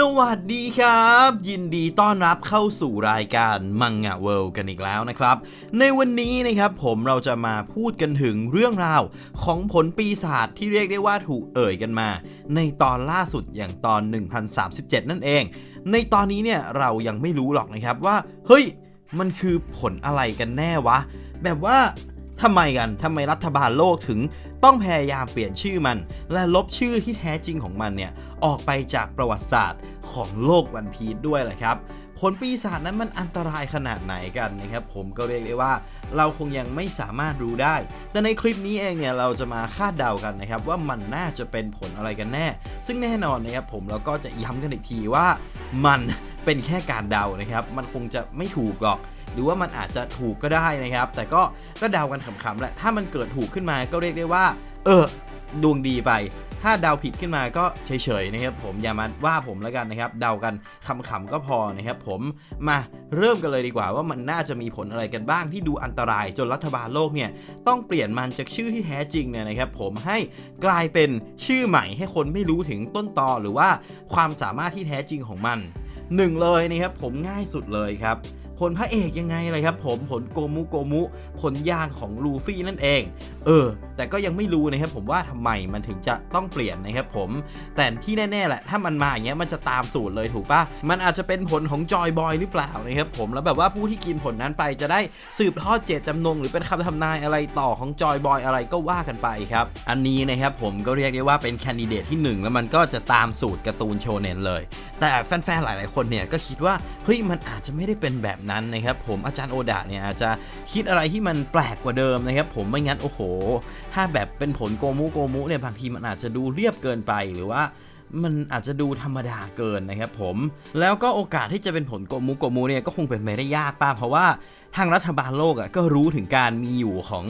สวัสดีครับ ยินดีต้อนรับเข้าสู่รายการมังงะเวิลด์กันอีกแล้วนะครับ ในวันนี้นะครับผมเราจะมาพูดกันถึงเรื่องราวของผลปีศาจที่เรียกได้ว่าถูกเอ่ยกันมา ในตอนล่าสุดอย่างตอน 1037 นั่นเอง ในตอนนี้เนี่ยเรายังไม่รู้หรอกนะครับว่า เฮ้ย มันคือผลอะไรกันแน่วะ แบบว่าทำไมกันทำไมรัฐบาลโลกถึง ต้องพยายามเปลี่ยนชื่อมัน และลบชื่อที่แท้จริงของมันเนี่ยออกไปจากประวัติศาสตร์ของโลกวันพีชด้วยแหละครับผลปีศาจนั้นมันอันตรายขนาดไหนกันนะครับ ผมก็เรียกได้ว่าเราคงยังไม่สามารถรู้ได้ แต่ในคลิปนี้เองเนี่ยเราจะมาคาดเดากันนะครับ ว่ามันน่าจะเป็นผลอะไรกันแน่ ซึ่งแน่นอนนะครับผมเราก็จะย้ำกันอีกทีว่ามันเป็นแค่การเดานะครับ มันคงจะไม่ถูกหรอก หรือว่ามันอาจจะถูกก็ได้นะครับ แต่ก็ก็เดากันขำๆแหละถ้ามันเกิดถูกขึ้นมาก็เรียกได้ว่า เออดวงดีไป ถ้าเดาผิดขึ้นมาก็เฉยๆนะครับ ผมอย่ามาว่าผมแล้วกันนะครับ เดากันขำๆก็พอนะครับผมมาเริ่มกันเลยดีกว่าว่ามันน่าจะมีผลอะไรกันบ้างที่ดูอันตรายจนรัฐบาลโลกเนี่ยต้องเปลี่ยนมันจากชื่อที่แท้จริงเนี่ยนะครับ ผมให้กลายเป็นชื่อใหม่ให้คนไม่รู้ถึงต้นตอหรือว่าความสามารถที่แท้จริงของมันหนึ่งเลยนะครับผมง่ายสุดเลยครับ ผลพระเอกยังไงเลยครับผมผลโกมุโกมุผลยางของลูฟี่นั่นเอง เออ แต่ก็ยังไม่รู้นะครับผมว่าทำไมมันถึงจะต้องเปลี่ยนนะครับผม แต่ที่แน่ๆแหละ ถ้ามันมาอย่างเงี้ยมันจะตามสูตรเลยถูกปะมันอาจจะเป็นผลของจอยบอยหรือเปล่านะครับผมแล้วแบบว่าผู้ที่กินผลนั้นไปจะได้สืบทอดเจตจำนงหรือเป็นคำทำนายอะไรต่อของจอยบอยอะไรก็ว่ากันไปครับ อันนี้นะครับผมก็เรียกได้ว่าเป็นแคนดิเดตที่หนึ่งแล้วมันก็จะตามสูตรการ์ตูนโชเนนเลย แต่แฟนๆหลาย ๆคนเนี่ยก็คิดว่าเฮ้ยมันอาจจะไม่ได้เป็นแบบนั้นนะครับผมอาจารย์โอดะเนี่ยอาจจะคิดอะไรที่มันแปลกกว่าเดิมนะครับผมไม่งั้นโอ้โห ถ้าแบบเป็นผลโกมุโกมุเนี่ยบางทีมันอาจจะดูเรียบเกินไปหรือว่ามันอาจจะดูธรรมดาเกินนะครับผม แล้วก็โอกาสที่จะเป็นผลโกมุโกมุเนี่ยก็คงเป็นไปได้ยากป้าเพราะว่าทางรัฐบาลโลกอะก็รู้ถึงการมีอยู่ของ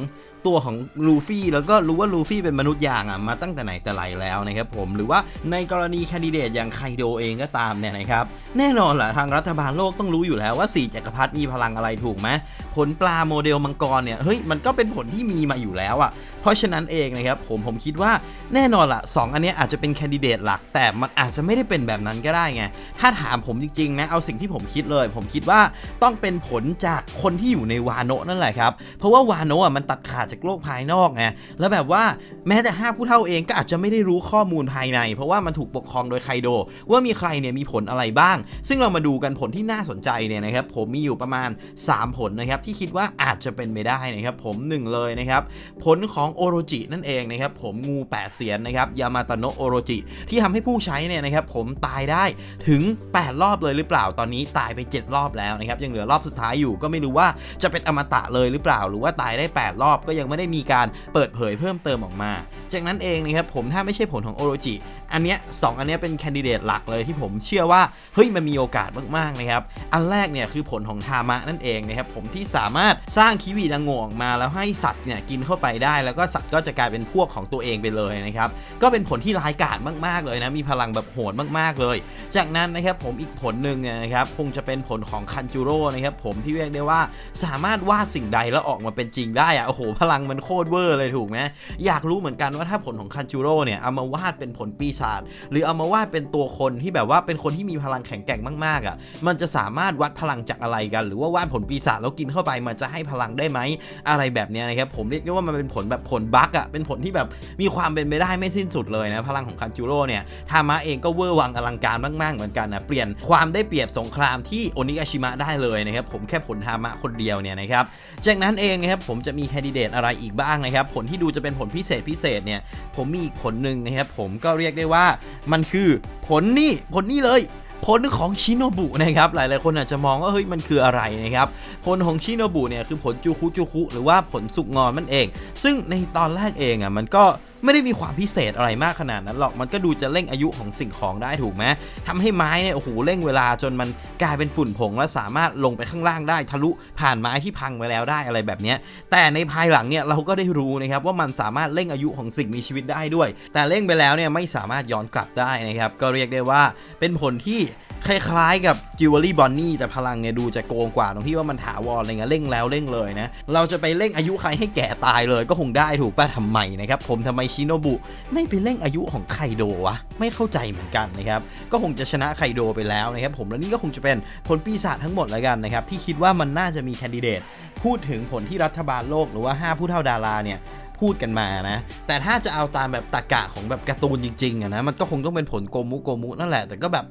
ตัวของลูฟี่แล้วก็รู้ว่าลูฟี่เป็นมนุษย์ยางอะมาตั้งแต่ไหนแต่ไรแล้วนะครับผมหรือว่าในกรณีแคนดิเดตอย่างไคโดเองก็ตามเนี่ยนะครับแน่นอนแหละทางรัฐบาลโลกต้องรู้อยู่แล้วว่าสี่จักรพรรดิมีพลังอะไรถูกไหมผลปลาโมเดลมังกรเนี่ยเฮ้ยมันก็เป็นผลที่มีมาอยู่แล้วอะเพราะฉะนั้นเองนะครับผมผมคิดว่าแน่นอนละสองอันนี้อาจจะเป็นแคนดิเดตหลัก แต่มันอาจจะไม่ได้เป็นแบบนั้นก็ได้ไง ถ้าถามผมจริงๆนะเอาสิ่งที่ผมคิดเลย ผมคิดว่าต้องเป็นผลจากคนที่อยู่ในวาโนนั่นแหละครับ เพราะว่าวาโนอะมันตัดขาดจากโลกภายนอกไงแล้วแบบว่าแม้แต่ห้าผู้เฒ่าเองก็อาจจะไม่ได้รู้ข้อมูลภายใน เพราะว่ามันถูกปกครองโดยไคโด ว่ามีใครเนี่ยมีผลอะไรบ้าง ซึ่งเรามาดูกันผลที่น่าสนใจเนี่ยนะครับ ผมมีอยู่ประมาณ 3 ผลนะครับ ที่คิดว่าอาจจะเป็นไปได้นะครับผมหนึ่งเลยนะครับ ผลของโอโรจินั่นเองนะครับ ผมงูแปดเสียนนะครับยามาตโนโอโรจิที่ทำให้ผู้ใช้เนี่ยนะครับผมตายได้ถึง 8 รอบเลยหรือเปล่าตอนนี้ตายไป 7 รอบแล้วนะครับยังเหลือรอบสุดท้ายอยู่ก็ไม่รู้ว่าจะเป็นอมตะเลยหรือเปล่า หรือว่าตายได้ 8 รอบก็ยังไม่ได้มีการเปิดเผยเพิ่มเติมออกมา จากนั้นเองนะครับผมถ้าไม่ใช่ผลของโอโรจิอันเนี้ยสองอันเนี้ยเป็นแคนดิเดตหลักเลยที่ผมเชื่อว่าเฮ้ยมันมีโอกาสมากๆนะครับอันแรกเนี่ยคือผลของทามะนั่นเองนะครับผมที่สามารถสร้างคิวีดังโงออกมาแล้วให้สัตว์เนี่ยกินเข้าไปได้ แล้วก็สัตว์ก็จะกลายเป็นพวกของตัวเองไปเลยนะครับก็เป็นผลที่ร้ายกาจมากๆเลยนะมีพลังแบบโหดมากๆเลย จากนั้นนะครับผมอีกผลหนึ่งเนี่ยนะครับคงจะเป็นผลของคันจูโร่นะครับผมที่เรียกได้ว่าสามารถวาดสิ่งใดแล้วออกมาเป็นจริงได้อะโอ้โหพลังมันโคตรเวอร์เลยถูกไหมอยากรู้เหมือนกันว่าถ้าผลของคันจูโร่เนี่ยเอามาวาดเป็นผลปีศาจหรือเอามาวาดเป็นตัวคนที่แบบว่าเป็นคนที่มีพลังแข็งแกร่งมากๆอะ มันจะสามารถวัดพลังจากอะไรกัน หรือว่าวาดผลปีศาจแล้วกินเข้าไปมันจะให้พลังได้ไหมอะไรแบบเนี้ยนะครับผมเรียกได้ว่ามันเป็นผลแบบผลบั๊กอะเป็นผลที่แบบมีความเป็นไปได้ไม่สิ้นสุดเลยนะพลังของคันจูโร่เนี่ยทามะเองก็เวอร์วังอลังการมาก ๆ เหมือนกันนะเปลี่ยนความได้เปรียบสงครามที่โอนิกาชิมะได้เลยนะครับผมแค่ผลทามะคนเดียวเนี่ยนะครับจากนั้นเองนะครับผมจะมีแคนดิเดตอะไรอีกบ้างนะครับ ผลที่ดูจะเป็นผลพิเศษพิเศษเนี่ย ผมมีอีกผลหนึ่งนะครับ ผมก็เรียกได้ว่ามันคือผลนี่ผลนี่เลยผลของชิโนบุนะครับหลายๆคนอาจจะมองว่าเฮ้ยมันคืออะไรนะครับผลของชิโนบุเนี่ยคือผลจูคุจูคุหรือว่าผลสุกงอนมันเอง ซึ่งในตอนแรกเองอะมันก็ ไม่ได้มีความพิเศษอะไรมากขนาดนั้นหรอกมันก็ดูจะเร่งอายุของสิ่งของได้ถูกไหมทำให้ไม้เนี่ยโอ้โหเร่งเวลาจนมันกลายเป็นฝุ่นผงและสามารถลงไปข้างล่างได้ทะลุผ่านไม้ที่พังไปแล้วได้อะไรแบบนี้แต่ในภายหลังเนี่ยเราก็ได้รู้นะครับว่ามันสามารถเร่งอายุของสิ่งมีชีวิตได้ด้วย แต่เร่งไปแล้วเนี่ยไม่สามารถย้อนกลับได้นะครับก็เรียกได้ว่าเป็นผลที่คล้ายๆกับจิวเวลรี่บอนนี่แต่พลังเนี่ยดูจะโกงกว่าตรงที่ว่ามันถาวรอะไรเงี้ยเร่งแล้วเร่งเลยนะ เราจะไปเร่งอายุใครให้แก่ตายเลยก็คงได้ถูกป่ะทำไมนะครับ ผมทำไมชิโนบุไม่ไปเร่งอายุของไคโดวะ ไม่เข้าใจเหมือนกันนะครับ ก็คงจะชนะไคโดไปแล้วนะครับผมและนี่ก็คงจะเป็นผลปีศาจทั้งหมดแล้วกันนะครับที่คิดว่ามันน่าจะมีแคนดิเดตพูดถึงผลที่รัฐบาลโลกหรือว่า 5 ผู้เท่าดาราเนี่ยพูดกันมานะ แต่ถ้าจะเอาตามแบบตากะของแบบการ์ตูนจริงๆอะนะ มันก็คงต้องเป็นผลโกมุโกมุนั่นแหละ แต่ก็แบบ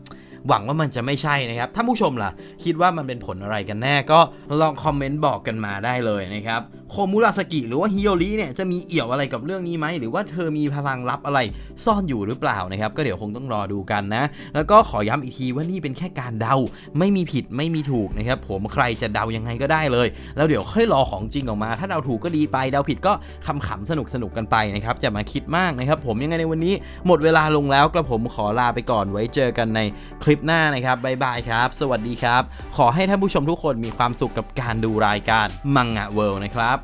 หวังว่ามันจะไม่ใช่นะครับ ถ้าผู้ชมล่ะ คิดว่ามันเป็นผลอะไรกันแน่ก็ลองคอมเมนต์บอกกันมาได้เลยนะครับ โคมุราสกิหรือว่าฮิโอริเนี่ยจะมีเอี่ยวอะไรกับเรื่องนี้ไหมหรือว่าเธอมีพลังลับอะไรซ่อนอยู่หรือเปล่านะครับ ก็เดี๋ยวคงต้องรอดูกันนะ แล้วก็ขอย้ำอีกทีว่านี่เป็นแค่การเดา ไม่มีผิดไม่มีถูกนะครับผมใครจะเดายังไงก็ได้เลย แล้วเดี๋ยวค่อยรอของจริงออกมา ถ้าเดาถูกก็ดีไปเดาผิดก็ขำๆสนุกสนุกกันไปนะครับจะมาคิดมากนะครับผมยังไงในวันนี้ หมดเวลาลงแล้วกระผมขอลาไปก่อนไว้เจอกันในคลิปหน้านะครับบ๊ายบายครับ สวัสดีครับ ขอให้ท่านผู้ชมทุกคนมีความสุขกับการดูรายการมังงะเวิลด์นะครับ